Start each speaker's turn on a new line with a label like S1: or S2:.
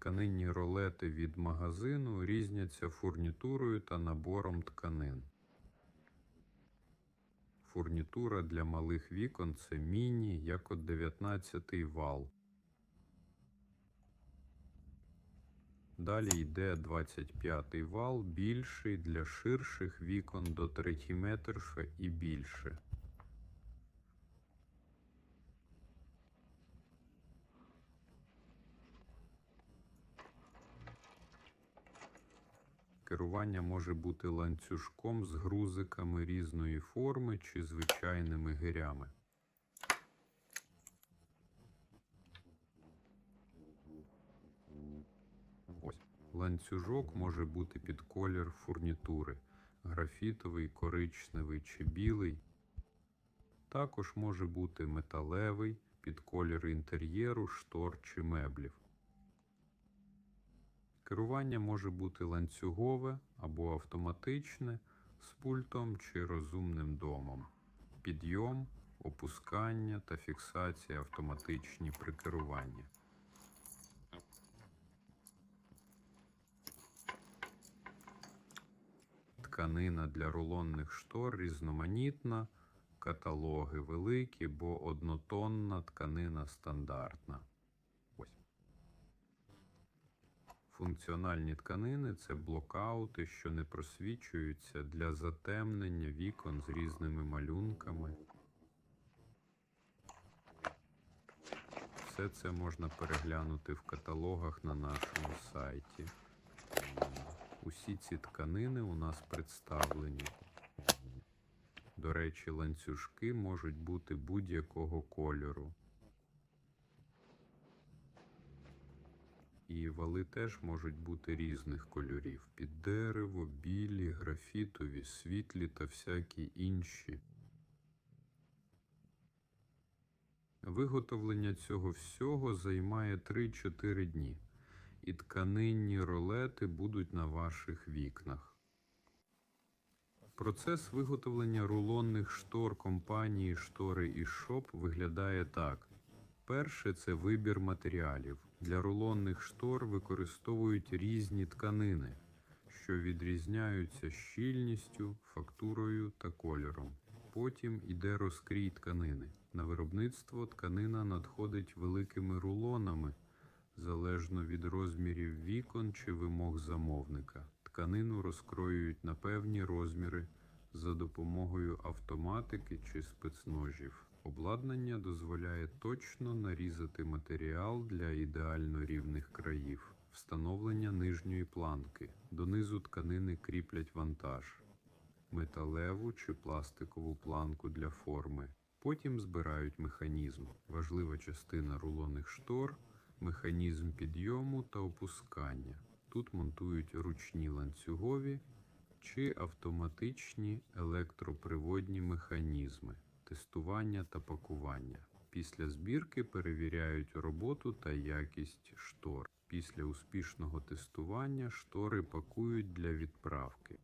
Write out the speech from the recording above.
S1: Тканинні ролети від магазину різняться фурнітурою та набором тканин. Фурнітура для малих вікон це міні, як от 19 вал. Далі йде 25 вал, більший для ширших вікон до 3 метрша і більше. Керування може бути ланцюжком з грузиками різної форми чи звичайними гирями. Ось. Ланцюжок може бути під колір фурнітури графітовий, коричневий чи білий. Також може бути металевий під колір інтер'єру, штор чи меблів. Керування може бути ланцюгове або автоматичне з пультом чи розумним домом. Підйом, опускання та фіксація автоматичні при керуванні. Тканина для рулонних штор різноманітна, каталоги великі, бо однотонна тканина стандартна. Ось. Функціональні тканини це блокаути, що не просвічуються для затемнення вікон з різними малюнками. Все це можна переглянути в каталогах на нашому сайті. Усі ці тканини у нас представлені. До речі, ланцюжки можуть бути будь-якого кольору. І вали теж можуть бути різних кольорів: під дерево, білі, графітові, світлі та всякі інші. Виготовлення цього всього займає 3-4 дні, і тканинні ролети будуть на ваших вікнах. Процес виготовлення рулонних штор компанії Штори і Шоп виглядає так. Перше це вибір матеріалів. Для рулонних штор використовують різні тканини, що відрізняються щільністю, фактурою та кольором. Потім іде розкрій тканини. На виробництво тканина надходить великими рулонами, залежно від розмірів вікон чи вимог замовника. Тканину розкроюють на певні розміри за допомогою автоматики чи спецножів. Обладнання дозволяє точно нарізати матеріал для ідеально рівних країв, встановлення нижньої планки. Донизу тканини кріплять вантаж, металеву чи пластикову планку для форми. Потім збирають механізм. Важлива частина рулонних штор механізм підйому та опускання. Тут монтують ручні ланцюгові чи автоматичні електроприводні механізми, тестування та пакування. Після збірки перевіряють роботу та якість штор. Після успішного тестування штори пакують для відправки.